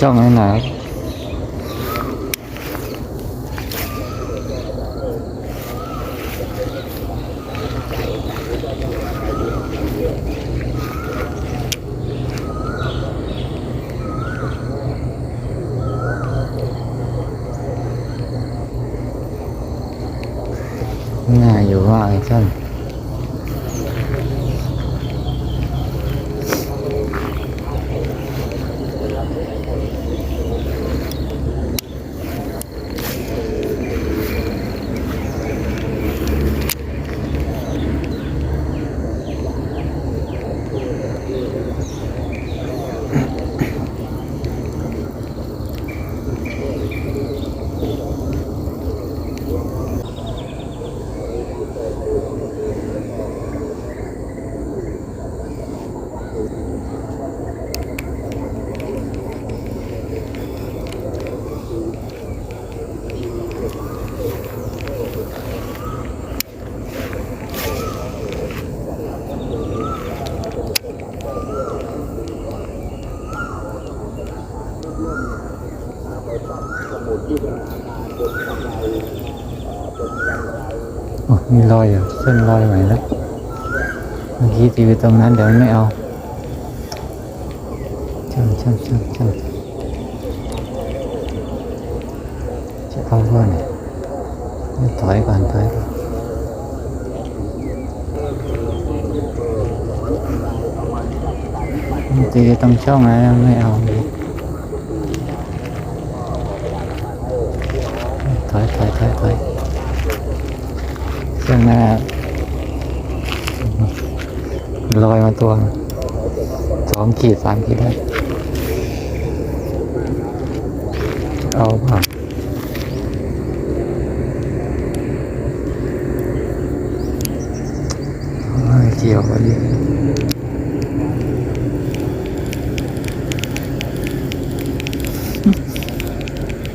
ช่องให้หน่อยน่า โอ้มีรอยอยู่เส้นรอยไหมแล้วเมื่อกี้ตีไปตรงนั้นเดี๋ยวไม่เอาช่างช่างช่างช่างจะเอาก่อนถอยก่อนถอยก่อนตีตรงช่องนั้นไม่เอาเลยถอยถอยถอยถอย เส้นหน้าลอยมาตัวสองขีดสามขีดได้เอาเปล่าเกี่ยวกันดิ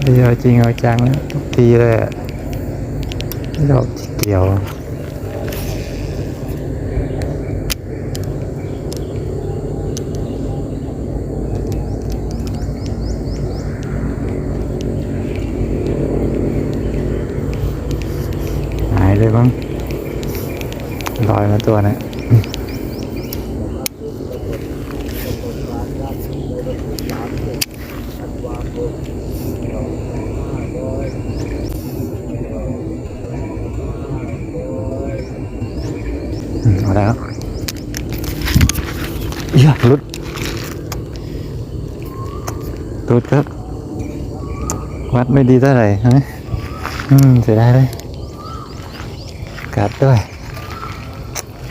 เดียวจริงเอาจังแล้วทุกทีเลยอะไม่ดอก เกี่ยวหายเลยบ้างลอยมาตัวนะอื แล้วอย่าหลุดหลุดครับวัดไม่ดีเท่าไหร่ฮะอืมเสียดายเลยกัดด้วย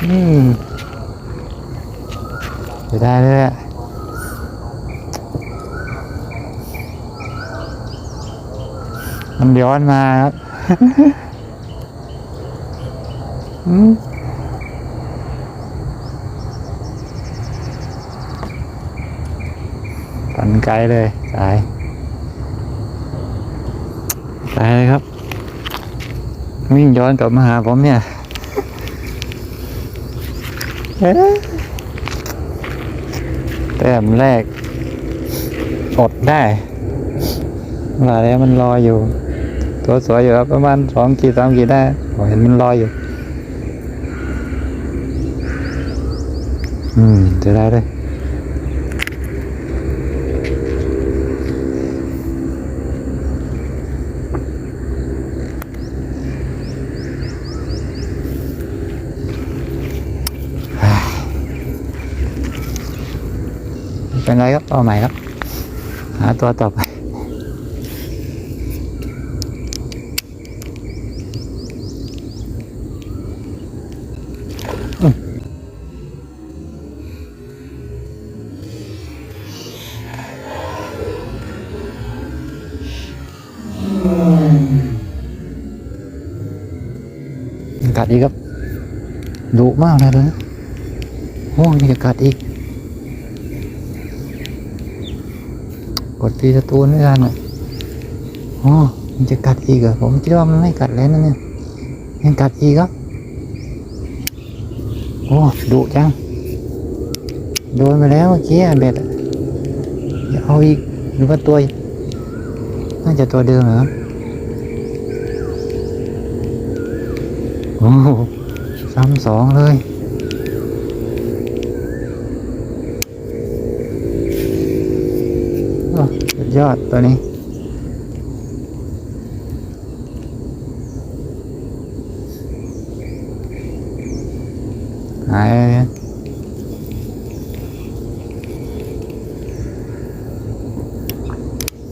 อืมจะได้เลยอะมันย้อนมาครับ อืมปัน ไกลเลยตายตายเลยครับ วิ่งย้อนกลับมาหาผมเนี่ยแต้มแรก อดได้ว่าแล้วมันรออยู่ ตัวสวยอยู่ครับประมาณสองขีดสามขีดได้ผมเห็นมันรออยู่ อืมจะได้เลยไม่ เป็นไรครับเอาใหม่ครับ หาตัวต่อไป กัดอีกครับดุมากเลยนะโอ้นี่จะกัดอีก ก ดตีสตูนไม่ทันอะโอ้มันจะกัดอีกเหรอผมคิดว่ามันไม่กัดแล้วนะเนี่ยยังกัดอีกครับโอ้ดุจังโดนไปแล้วเมื่อกี้อะเบ็ดเอาอีกหรือว่าตัวน่าจะตัวเดิมเหรอโอ้ซ้ำสองเลยโอ้ สุดยอดตัวนี้หายเลยนะ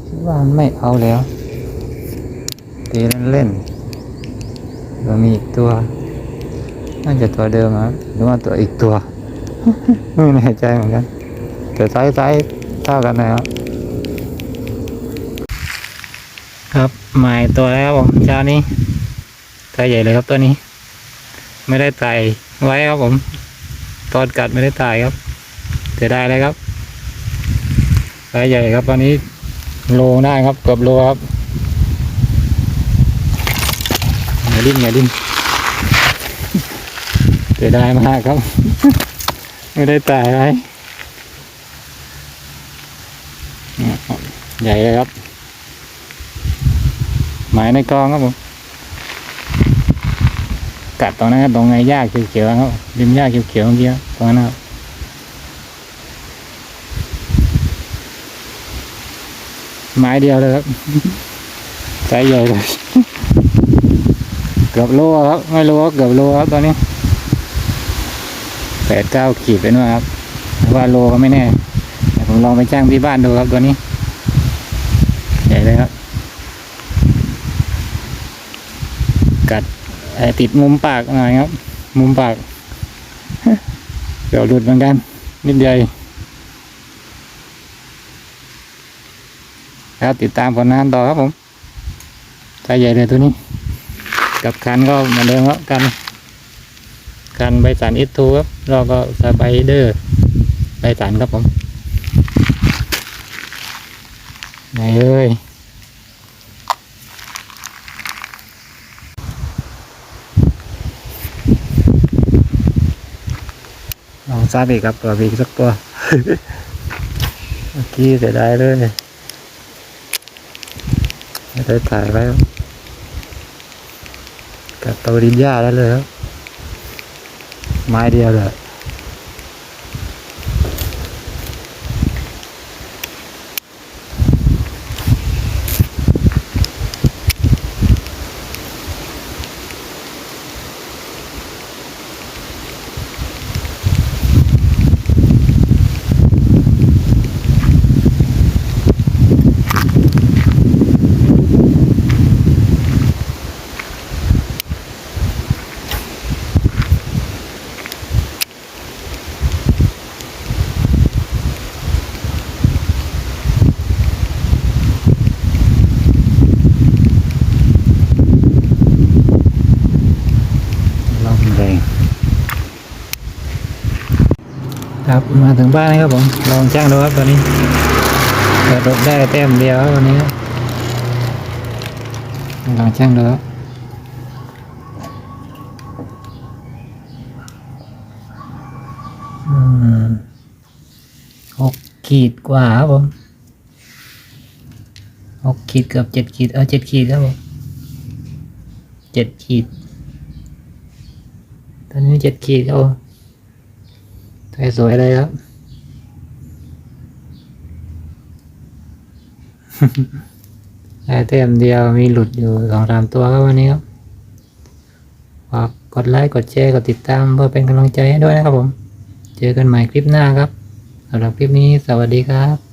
คิดว่าไม่เอาแล้วตีเล่นเล่นๆแล้วมีอีกตัว น่าจะตัวเดิมครับหรือว่าตัวอีกตัว ไม่แน่ใจเหมือนกันแต่ไซส์ไซส์เท่ากันนะครับ ครับ หมายตัวแล้วครับผมเช้านี้ตัวใหญ่เลยครับตัวนี้ ไม่ได้ไต่ไว้ครับผม ตอนกัดไม่ได้ตายครับเสียดายเลยครับตัวใหญ่ครับ ตอนนี้โลได้ครับเกือบโลครับอย่าดิ้นอย่าดิ้นเสียดายมากครับ ไม่ได้ตายไว้ใหญ่เลยครับ หมายในกองครับผมกัดตรงนั้นตรงไงหญ้าเขียวๆครับริมหญ้าเขียวๆเมื่อกี้ครับตรงนั้นครับไม้เดียวเลยครับไซส์ใหญ่เลยเกือบโลครับ ไม่รู้ว่าเกือบโลครับตอนนี้แปดเก้าขีดไปนู่นครับว่าโลก็ไม่แน่ผมลองไปจ้างที่บ้านดูครับตัวนี้ ใหญ่เลยครับ กัดติดมุมปากหน่อยครับ มุมปากเดี๋ยวหลุดเหมือนกัน นิดเดียวครับติดตามผลงานต่อครับผมใจใหญ่เลยตัวนี้ กับคันก็เหมือนเดิมครับกันคันใบสันอิทูครับเราก็สไปเดอร์ใบสันครับผมไหนเอ้ย ลองซัดอีกครับตัวบีกสักตัวเมื่อกี้เสียดายเลยไม่ได้ถ่ายไว้ครับกับตัวรินหญ้าได้เลยครับไม้เดียวเลยลมแรง ครับ มาถึงบ้านแล้วครับผม ลองจ้างดูครับตอนนี้เปิดรถได้แต้มเดียวครับวันนี้ลองจ้างดูครับหกขีดกว่าครับผมหกขีดเกือบเจ็ดขีดเออเจ็ดขีดครับผมเจ็ดขีด ตอนนี้เจ็ดขีดครับผมถ่า สวยเลยครับ ได้เต็มเดียวมีหลุดอยู่สองสามตัวครับวันนี้ครับฝากกดไลค์กดแชร์กดติดตามเพื่อเป็นกำลังใจให้ด้วยนะครับผม เจอกันใหม่คลิปหน้าครับสำหรับคลิปนี้สวัสดีครับ